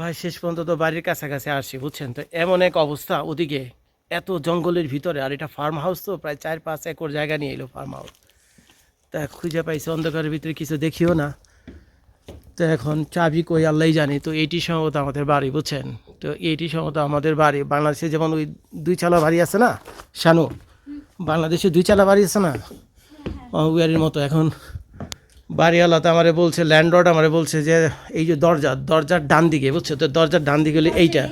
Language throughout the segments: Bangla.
ভাই শেষ পর্যন্ত তো বাড়ির কাছাকাছি আসছি বুঝছেন? তো এমন এক অবস্থা ওদিকে এত জঙ্গলের ভিতরে আর এটা ফার্ম হাউস তো প্রায় চার পাঁচ একর জায়গা নিয়ে এলো ফার্ম হাউস তা খুঁজে পাইছে অন্ধকারের ভিতরে কিছু দেখিও না। তো এখন চাবি কই আল্লাহ জানি। তো এইটি সম্ভবত আমাদের বাড়ি বুঝছেন? তো এইটি সম্ভবত আমাদের বাড়ি। বাংলাদেশে যেমন ওই দুই চালা বাড়ি আছে না শানু? বাংলাদেশে দুই চালা বাড়ি আছে না? বাড়ির মতো এখন। বাড়িওয়ালা তো আমারে বলছে ল্যান্ডলর্ড আমারে বলছে যে এই যে দরজা দরজার ডান দিকে বুঝছ? তো দরজার ডান দিকে হলে এইটা।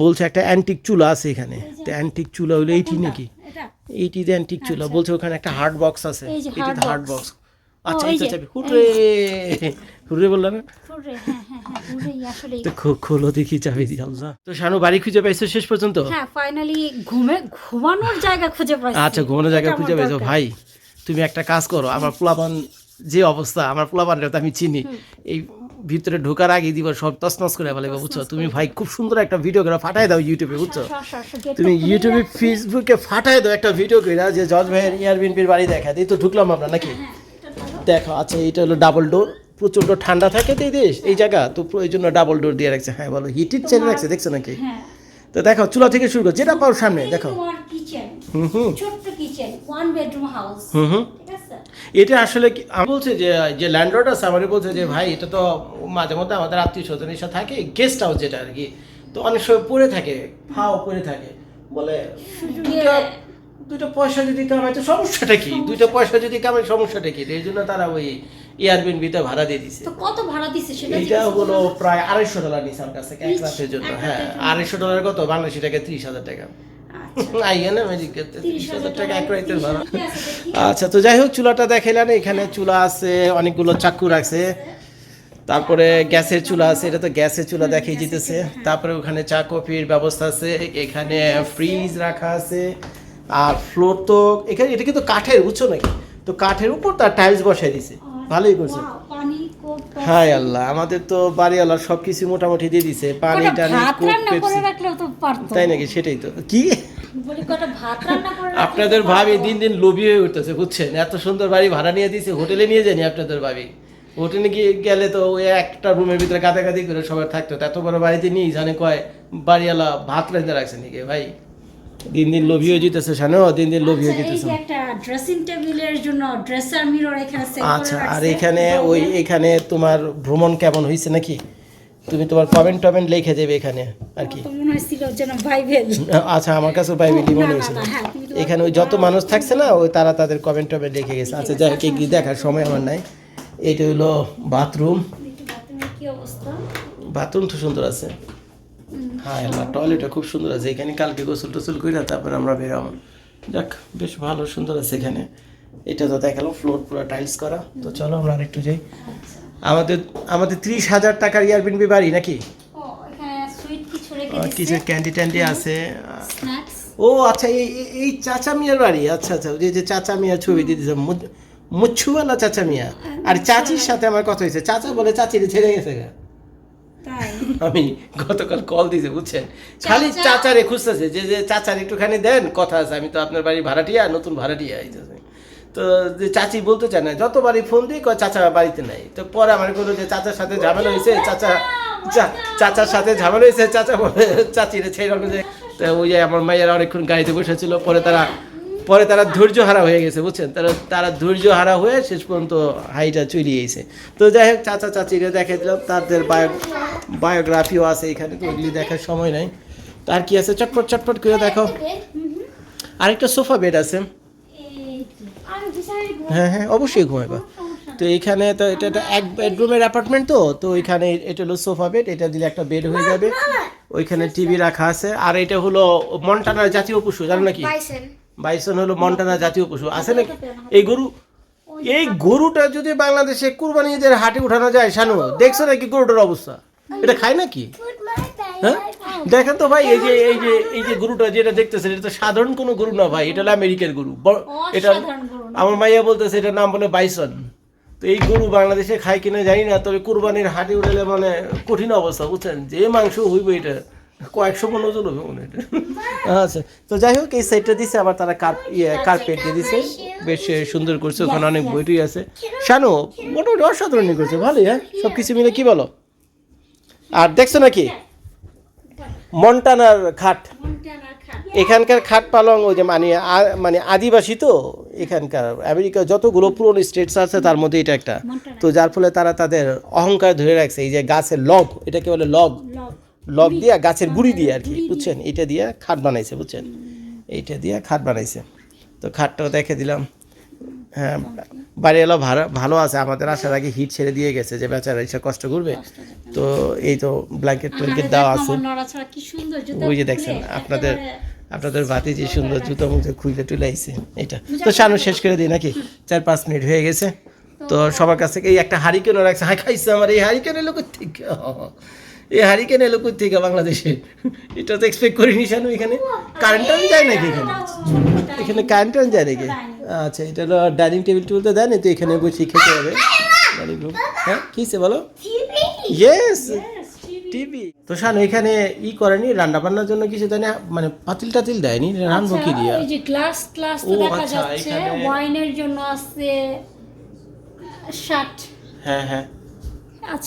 বলছে একটা অ্যান্টিক চুলা আছে এখানে। তো অ্যান্টিক চুলা হলো এইটি নাকি? এটা। এইটিতে অ্যান্টিক চুলা। বলছে ওখানে একটা হার্ড বক্স আছে। এই যে এটিতে hard হার্ড বক্স আচ্ছা এই আচ্ছা চাবি। না? ফুরে হ্যাঁ হ্যাঁ হ্যাঁ তো খোলো দেখি চাবি আল্লাহ। তো শানু বাড়ি খুঁজে পাইছো শেষ পর্যন্ত? হ্যাঁ ফাইনালি ঘুমে ঘুমানোর জায়গা খুঁজে পাইছি। আচ্ছা ঘুমানোর জায়গা খুঁজে পাইছো। ভাই তুমি একটা কাজ করো। আমার পোলাপান যে অবস্থা আমার পোলাপানটা তো আমি চিনি। এই ভিতরে ঢোকার আগে দিব সব তসনস করে ফেলে বুঝছ? তুমি ভাই খুব সুন্দর একটা ভিডিও করে ফাটাই দাও ইউটিউবে বুঝছ? আসো, আসো, আসো, gate তুমি ইউটিউবে ফেসবুকে ফাটাই দাও একটা ভিডিও করে যে জজ ভাইয়ের এয়ারবিনপির বাড়ি দেখা। এই তো ঢুকলাম আমরা নাকি? হ্যাঁ, ধরো। দেখো আচ্ছা এটা হলো ডাবল ডোর প্রচণ্ড ঠান্ডা থাকে তো এই দেশ এই জায়গা। তো এই জন্য ডাবল ডোর দিয়ে রাখছে। হ্যাঁ বলো হিটির চেন রাখছে দেখছ নাকি? হ্যাঁ। তো দেখো চুলা থেকে শুরু করো যেটা পাও সামনে দেখো। হুম হুম। ছোট্ট কিচেন ওয়ান বেডরুম হাউস হুম হুম। ঠিক আছে? এটা আসলে বলছে যে যে ল্যান্ডলর্ড আছে আমাদের বলছে যে ভাই এটা তো মাঝে মধ্যে আমাদের আত্মীয় স্বজনের সাথে থাকে গেস্ট হাউস যেটা আর কি। তো অনেক সময় পড়ে থাকে ফাও পড়ে থাকে। বলে পয়সা যদি কামাই তো সমস্যাটা কি? দুইটা পয়সা যদি কামাই সমস্যাটা কি? এই জন্য তারা ওই এয়ারবিনবিতে ভাড়া দিয়ে দিছে। তো কত ভাড়া দিছে সেটা জিজ্ঞেস হলো প্রায় আড়াইশো ডলার নিছে আমার কাছ এক রাতের জন্য হ্যাঁ আড়াইশো ডলার কত? বাংলাদেশি টাকা ত্রিশ হাজার টাকা। আচ্ছা। আচ্ছা তো যাই হোক চুলাটা দেখাইলেন এখানে চুলা আছে অনেকগুলো চাকু রাখছে। তারপরে গ্যাসের চুলা আছে এটা তো গ্যাসের চুলা দেখিয়ে যেতেছে তারপরে ওখানে চা কফির ব্যবস্থা আছে এখানে ফ্রিজ রাখা আছে আর ফ্লোর তো এখানে এটা কিন্তু কাঠের উঁচু নাকি? তো কাঠের উপর তার টাইলস বসাই দিছে। ভালোই করছে। হাই আল্লাহ আমাদের তো বাড়িওয়ালার সব কিছু মোটামুটি দিয়ে দিছে। পানি টানি তাই নাকি? সেটাই তো। কি? আপনাদের ভাবি দিন দিন লোভী হয়ে উঠতেছে বুঝছেন? এত সুন্দর বাড়ি ভাড়া নিয়ে দিয়েছে হোটেলে নিয়ে যায়নি আপনাদের ভাবি? হোটেলে গিয়ে গেলে তো ওই একটা রুমের ভিতরে গাদাগাদি করে সবাই থাকতো এত বড় বাড়িতে নিয়ে জানে কয় বাড়িওয়ালা ভাত রেঁধে রাখছে নাকি ভাই? দিন দিন লোভী হয়ে যেতেছে শানো দিন দিন লোভী হয়ে আচ্ছা, যেতেছে। একটা ড্রেসিং টেবিলের জন্য ড্রেসার মিরর এখানে আচ্ছা আর এখানে ওই এখানে তোমার ভ্রমণ কেমন হয়েছে নাকি? তুমি তোমার কমেন্ট টমেন্ট লিখে দেবে এখানে আর কি। আচ্ছা আমার কাছে বাইবেলি মনে না, না, হয়েছিল। না, হ্যাঁ, এখানে ওই যত মানুষ থাকছে না ওই তারা তাদের কমেন্ট টমেন্ট লিখে গেছে। আচ্ছা যাই হোক এগিয়ে দেখার সময় আমার নাই। এটা হলো বাথরুম। বাথরুম তো সুন্দর আছে। হ্যাঁ আল্লাহ টয়লেটটা খুব সুন্দর আছে। এখানে কালকে গোসল টোসল করে তারপরে আমরা বেরোম যাক বেশ ভালো সুন্দর আছে এখানে। এটা তো দেখাল ফ্লোর পুরো টাইলস করা। তো চলো আমরা আরেকটু যাই। আমাদের আমাদের ত্রিশ হাজার টাকার ইয়ারবিনবি বাড়ি নাকি? কিছু ক্যান্ডি ট্যান্ডি আছে। ও আচ্ছা এই এই- চাচা মিয়ার বাড়ি। আচ্ছা আচ্ছা যে চাচা মিয়ার ছবি দিয়ে দিয়েছে মু- মুচ্ছুওয়ালা চাচা মিয়া। আর চাচির সাথে আমার কথা হয়েছে। চাচা বলে চাচিরে ছেড়ে গেছে গা। আমি গতকাল কল দিয়েছে বুঝছেন? খালি চাচা- চাচারে খুঁজতেছে যে যে চাচার একটুখানি দেন কথা আছে। আমি তো আপনার বাড়ি ভাড়াটিয়া নতুন ভাড়াটিয়া আইতেছে। তো যে চাচি বলতে চায় না, যতবারই ফোন দিই কয়, চাচা বাড়িতে নাই। তো পরে আমার কোনো যে, চাচার সাথে ঝামেলা হয়েছে। চাচা চাচার সাথে ঝামেলা হয়েছে। চাচা বলে, চাচিরে ছেড়ে যে তো ওই যে আমার মাইয়ারা অনেকক্ষণ গাড়িতে বসেছিল। পরে তারা পরে তারা ধৈর্য হারা হয়ে গেছে, বুঝছেন? তারা তারা ধৈর্য হারা হয়ে শেষ পর্যন্ত হাইটা চলে গেছে তো যাই হোক, চাচা চাচিরে দেখে দিলাম। তাদের বায়ো, বায়োগ্রাফিও আছে এখানে, তো ওগুলি দেখার সময় নাই। তার কি আছে? চটপট চটপট করে দেখো। আরেকটা সোফা বেড আছে। হ্যাঁ হ্যাঁ অবশ্যই ঘুমাইবা। তো এখানে তো এটা একটা এক বেডরুমের অ্যাপার্টমেন্ট তো তো ওইখানে এটা হলো সোফা বেড এটা দিলে একটা বেড হয়ে যাবে। ওইখানে টিভি রাখা আছে। আর এটা হলো মন্টানার জাতীয় পশু জানো নাকি? বাইসন বাইসন হলো মন্টানা জাতীয় পশু। আছে নাকি? এই গরু এই গরুটা যদি বাংলাদেশে কুরবানি ঈদের হাটে উঠানো যায় শানু দেখছ নাকি গরুটার অবস্থা? এটা খায় নাকি? হ্যাঁ? দেখেন তো ভাই এই যে এই যে এই যে গরুটা যেটা দেখতেছেন এটা তো সাধারণ কোনো গরু না ভাই এটা হলো আমেরিকার গরু। এটা অসাধারণ গরু না। আমার মাইয়া বলতেছে এটার নাম বলে বাইসন। তো এই গরু বাংলাদেশে খায় কিনা জানি না তবে কুরবানির হাটে উঠলে মানে কঠিন অবস্থা বুঝছেন? যে মাংস হইব এটা কয়েকশো মন ওজন হবে মনে এটা। আচ্ছা তো যাই হোক এই সাইডটা দিছে আবার তারা কার ইয়ে কার্পেট দিয়ে দিছে। বেশ সুন্দর করছে ওখানে অনেক বইটই আছে। শানু মোটামুটি অসাধারণই করছে ভালোই হ্যাঁ? সব কিছু মিলে কি বলো? আর দেখছ নাকি? মন্টানার খাট। এখানকার খাট পালং ওই যে মানে মানে আদিবাসী তো এখানকার। আমেরিকা যতগুলো পুরনো স্টেটস আছে তার মধ্যে এটা একটা। তো যার ফলে তারা তাদের অহংকার ধরে রাখছে এই যে গাছের লগ এটাকে বলে লগ। লগ। দিয়ে গাছের গুড়ি দিয়ে আর কি বুঝছেন? এটা দিয়ে খাট বানাইছে বুঝছেন? এইটা দিয়ে খাট বানাইছে। তো খাটটাও দেখে দিলাম। হ্যাঁ বাড়ি এলো ভালো ভালো আছে। আমাদের আসার আগে হিট ছেড়ে দিয়ে গেছে যে বেচারা এসে কষ্ট করবে। তো এই তো ব্ল্যাঙ্কেট ট্ল্যাঙ্কেট দেওয়া আছে। কি ওই যে দেখছেন আপনাদের আপনাদের বাতি যে সুন্দর জুতো মুখে খুলে টুলে আইছে এটা। তো সামনে শেষ করে দিই নাকি? চার পাঁচ মিনিট হয়ে গেছে। তো সবার কাছ থেকে এই একটা হারিকেন রাখছে। হাই খাইছে আমার এই হারিকেন এলো থেকে এই হারিকেন এলো থেকে বাংলাদেশে? এটা তো এক্সপেক্ট করিনি শানু এখানে। কারেন্ট টারেন্ট যায় নাকি এখানে? এখানে কারেন্ট টারেন্ট যায় নাকি? আচ্ছা এটা হলো ডাইনিং টেবিল টুল তো দেয় না তো এখানে বসে খেতে হবে। ডাইনিং রুম হ্যাঁ কিসে বলো? ইয়েস টিভি তো শানু এখানে ই করেনি রান্না বান্নার জন্য কিছু দেয় না মানে পাতিল টাতিল দেয়নি রান্নবো কি দিয়া? এই যে গ্লাস গ্লাস তো দেখা আচ্ছা, যাচ্ছে ওয়াইনের জন্য আছে শার্ট হ্যাঁ হ্যাঁ।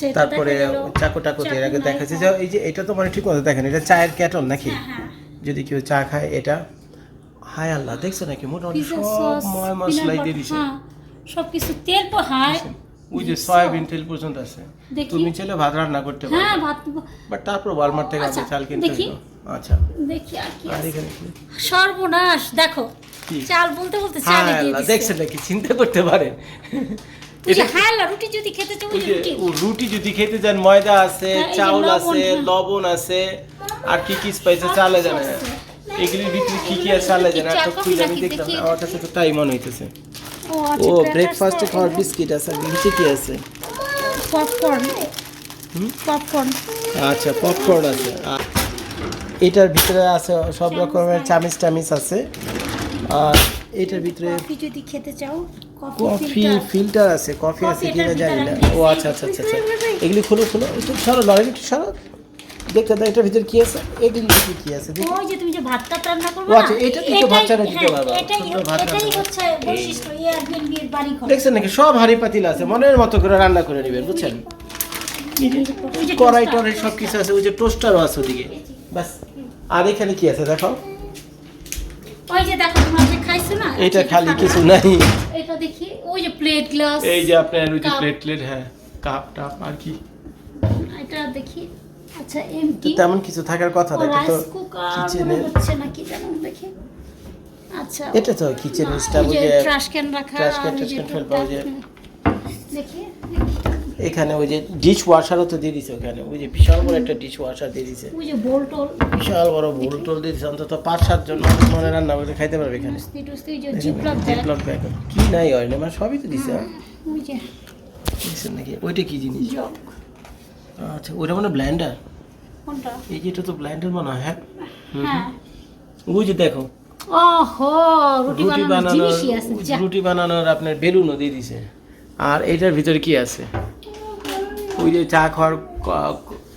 এটা তারপরে। চাকু টাকু knife দেখাচ্ছে যে এই যে এটা তো মানে ঠিক মতো দেখেন এটা চায়ের ক্যাটল নাকি? হ্যাঁ যদি কেউ চা খায় এটা। হায় আল্লাহ দেখছ নাকি? মোটামুটি সব ময় মশলাই দিয়ে দিছে। হ্যাঁ সবকিছু। তেল তো হাই ওই যে সয়াবিন তেল পর্যন্ত আছে। তুমি চাইলে ভাত রান্না করতে পারো। হ্যাঁ ভাত বাট তারপর ওয়ালমার্ট থেকে আচ্ছা, চাল কিনতে দেখি। আচ্ছা। দেখি আর কি আছে। সর্বনাশ দেখো। চাল বলতে বলতে হায় চালে দিয়ে দিচ্ছে। দেখছেন নাকি? চিন্তা করতে পারেন। হায় রুটি যদি খেতে রুটি। যদি যান ময়দা আছে হ্যাঁ, চাউল আছে হ্যাঁ। লবণ আছে। আর কি কি স্পাইসে চালে জানে। না এগুলির ভিতরে কি কি আছে চালে জানে। চা, খুলে আমি দেখলাম আমার কাছে তো তাই মনে হইতেছে। ও ও আচ্ছা ব্রেকফাস্টে খাওয়ার বিস্কিট আছে নিচে কি আছে? পপকর্ন পপকর্ন আচ্ছা পপকর্ন আছে। এটার ভিতরে আছে সব রকমের চামিচ টামিচ আছে। আর এটার ভিতরে কফি যদি খেতে চাও কফি ফিল্টার। আছে কফি আছে কিনা জানি না। ও আচ্ছা আচ্ছা আচ্ছা আচ্ছা। এগুলি খুলো খুলো একটু সরো লড়াই একটু সরো। দেখতে দাও এটার ভিতরে কি আছে? এগুলি কি আছে? ওই যে তুমি যে ভাতটা রান্না করবে ও না আচ্ছা, এটা এটাই- রান্না দিতে হ্যাঁ, এটাই এটাই হচ্ছে বৈশিষ্ট্য এয়ারবিএনবি এর বাড়ি ঘর দেখছেন নাকি? সব হাড়ি পাতিল আছে মনের মতো করে রান্না করে নেবেন বুঝছেন? কড়াই টড়াই সব কিছু আছে ওই যে টোস্টারও আছে ওদিকে। ব্যাস আর এখানে কি আছে দেখো? ওই যে দেখো তোমরা যে খাইছো না এটা খালি কিছু নাই। এটা দেখি ওই যে প্লেট গ্লাস এই যে আপনার ওই যে প্লেট প্লেট হ্যাঁ কাপ টাপ আর কি? এটা দেখি। আচ্ছা এমটি তেমন কিছু থাকার কথা না তো কিচেনে হচ্ছে নাকি জানো দেখি। আচ্ছা এটা তো কিচেন স্টাফ ওই যে ট্রাশ ক্যান রাখা ওই trash যে can ফেলবা, ওই যে- দেখি এখানে ওই যে ডিশ ওয়াশারও তো দিয়ে দিছে ওখানে ওই যে বিশাল বড় একটা ডিশ ওয়াশার দিয়ে দিছে। ওই যে বিশাল বড় বোল টোল দিয়ে দিছে অন্তত পাঁচ সাত জন মনে রান্না করে খাইতে পারবে এখানে। জিপলক ব্যাগ কি নাই হয় না মানে সবই তো দিছে হ্যাঁ? ওই যে। দিছেন নাকি? ওইটা কি জিনিস? জগ আচ্ছা ওইটা মানে ব্ল্যান্ডার কোনটা? এই যে এটা তো ব্ল্যান্ডার মনে হয়? হ্যাঁ হ্যাঁ। ওই যে দেখো। ওহো রুটি বানানোর রুটি বানানোর আপনার বেলুনও দিয়ে দিছে। আর এটার ভিতরে কি আছে? ওই যে চা খাওয়ার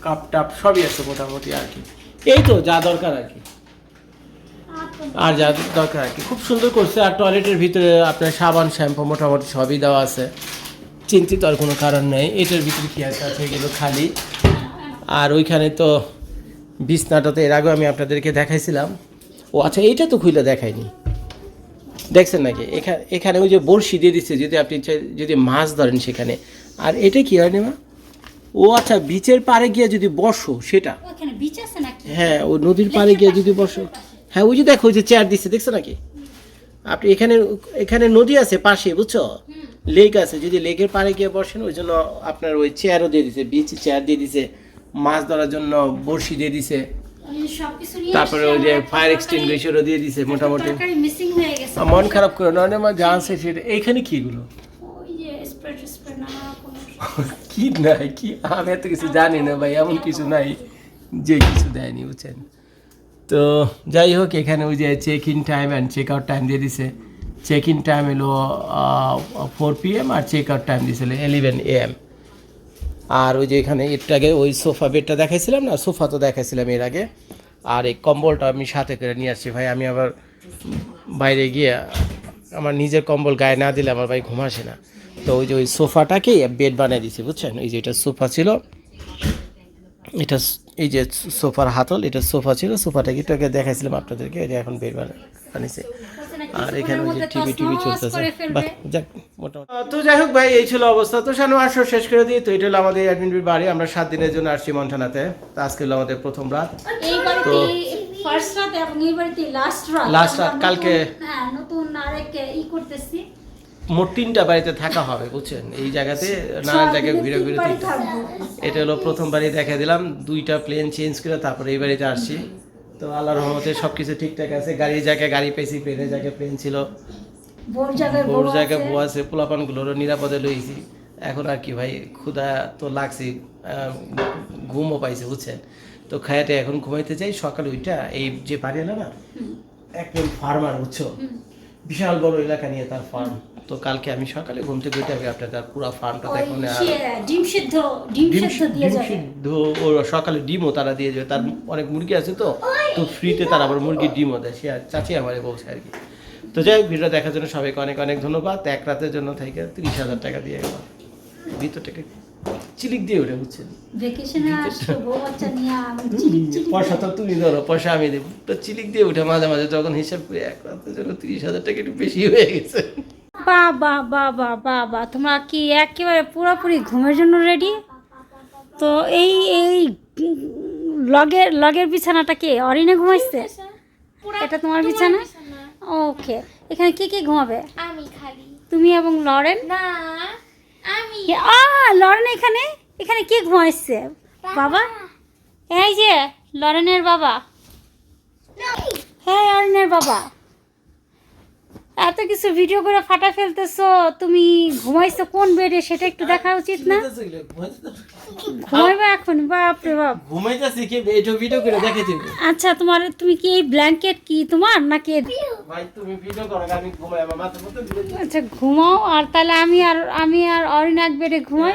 কাপ টাপ সবই আছে মোটামুটি আর কি। এই তো যা দরকার আর কি। আর যা দরকার আর কি। খুব সুন্দর করছে। আর টয়লেটের ভিতরে আপনার সাবান শ্যাম্পু মোটামুটি সবই দেওয়া আছে। চিন্তিত আর কোনো কারণ নেই। এটার ভিতরে কি আছে? আছে এগুলো খালি। আর ওইখানে তো বিছনাটা তো এর আগে আমি আপনাদেরকে দেখাইছিলাম। ও আচ্ছা এইটা তো খুলে দেখাইনি। দেখছেন নাকি? এখানে এখানে ওই যে বড়শি দিয়ে দিচ্ছে যদি আপনি যদি মাছ ধরেন সেখানে। আর এটা কি হয় মা? ও আচ্ছা বিচের পাড়ে গিয়ে যদি বসো সেটা। হ্যাঁ ও নদীর পাড়ে গিয়ে যদি বসো। হ্যাঁ ওই যে দেখো ওই যে চেয়ার দিচ্ছে দেখছ নাকি? আপনি এখানে এখানে নদী আছে পাশে বুঝছ? লেক আছে যদি লেকের পাড়ে গিয়ে বসেন ওই জন্য আপনার ওই চেয়ারও দিয়ে দিছে বিচ চেয়ার দিয়ে দিছে মাছ ধরার জন্য বড়শি দিয়ে দিছে। তারপরে ওই যে ফায়ার এক্সটিংগুইশারও দিয়ে দিছে মোটামুটি। মন খারাপ করে না মা জানছে সেটা। এইখানে কি এগুলো? ওই যে স্প্রে স্প্রে নানা রকমের কি নাই কি? আমি এত কিছু জানি না ভাই এমন কিছু নাই যে কিছু দেয়নি বুঝছেন? তো যাই হোক এখানে ওই যে check in time and check out time দিয়ে দিছে। চেক ইন টাইম এলো ফোর পি এম আর চেক আউট টাইম দিয়েছিল ইলেভেন এ এম আর ওই যে এখানে এর আগে ওই সোফা বেডটা দেখাইছিলাম না? সোফা তো দেখাইছিলাম এর আগে। আর এই কম্বলটা আমি সাথে করে নিয়ে আসছি ভাই। আমি আবার বাইরে গিয়ে আমার নিজের কম্বল গায়ে না দিলে আমার ভাই ঘুম আসে না। তো ওই যে ওই সোফাটাকেই বেড বানিয়ে দিছি, বুঝছেন? ওই যে এটা সোফা ছিল। এটা এই যে সোফার হাতল, এটা সোফা ছিল। সোফাটাকে আগে দেখাইছিলাম আপনাদেরকে। এটা এখন বের বানিয়েছে। আর এখানে ওই যে টিভি টিভি চলতেছে। যাক মোটামুটি। তো যাই হোক ভাই এই ছিল অবস্থা। তো শানু আসো শেষ করে দিই। তো এটা হলো আমাদের অ্যাডমিন বাড়ি। আমরা সাত দিনের জন্য আসছি মন্টানাতে তো আজকে হলো আমাদের প্রথম রাত। এই বাড়িতে ফার্স্ট রাত এবং এই বাড়িতে লাস্ট রাত। Last রাত, কালকে- হ্যাঁ নতুন আরেক ই করতেছি। মোট তিনটা বাড়িতে থাকা হবে বুঝছেন? এই জায়গাতে নানান জায়গায় ঘুরে ঘুরে তিনটা। এটা হলো প্রথম বাড়ি দেখা দিলাম। দুইটা প্লেন চেঞ্জ করে তারপরে এই বাড়িতে আসছি। তো আল্লাহর রহমতে সব কিছু ঠিকঠাক আছে। গাড়ির জায়গায় গাড়ি পেয়েছি প্লেনের জায়গায় প্লেন ছিল। বোর জায়গায় বউর বউ জায়গায় আছে। বউ আছে পোলাপানগুলোরও নিরাপদে লইছি। এখন আর কি ভাই ক্ষুধা তো লাগছে ঘুমও পাইছে বুঝছেন? তো খায়াতে এখন ঘুমাইতে যাই সকালে ওইটা এই যে বাড়ি না একদম ফার্মার বুঝছ? বিশাল বড় এলাকা নিয়ে তার ফার্ম তো কালকে আমি সকালে ঘুম থেকে উঠে আগে আপনার তার পুরো ফার্মটা আর ডিম সিদ্ধ ডিম সিদ্ধ দিয়ে ডিম যাবে। সিদ্ধ ও সকালে ডিমও তারা দিয়ে যাবে। তার অনেক মুরগি আছে তো তো ফ্রিতে তারা আবার মুরগির ডিমও দেয়। সে আর চাচি আমারে বলছে আর কি। তো যাই হোক ভিডিও দেখার জন্য সবাইকে অনেক অনেক ধন্যবাদ। এক রাতের জন্য থেকে তিরিশ হাজার টাকা দিয়ে গেলাম ভিতরটাকে চিলিক দিয়ে আমি চিলিক চিলিক পয়সা তো তুমি ধরো পয়সা আমি দেবো। তো চিলিক দিয়ে উঠে মাঝে মাঝে যখন হিসাব করি এক রাতের জন্য তিরিশ হাজার টাকা একটু বেশি হয়ে গেছে। বাবা বাবা বাবা তোমরা কি একেবারে পুরোপুরি ঘুমের জন্য রেডি তো এই এই লগের লগের বিছানাটা কে? অরিনে ঘুমাইছে? এটা তোমার বিছানা? ওকে এখানে কে কে ঘুমাবে? আমি খালি। তুমি এবং লরেন? না আমি। আ লরেন এখানে? এখানে কে ঘুমাইছে? বাবা। এই যে লরেনের বাবা। হ্যাঁ অরিনের বাবা। এত কিছু ভিডিও করে ফাটা ফেলতেছো তুমি ঘুমাইছো কোন বেডে সেটা একটু দেখা উচিত না? ঘুমাইবে এখন বাপরে বাপ। ঘুমাইতাছি কি এটা ভিডিও করে দেখে আচ্ছা তোমার তুমি কি এই ব্ল্যাঙ্কেট কি তোমার নাকি ভাই তুমি ভিডিও করো আমি ঘুমাই আমার মাথার আচ্ছা ঘুমাও আর তাহলে আমি আর আমি আর অরিনাক বেডে ঘুমাই।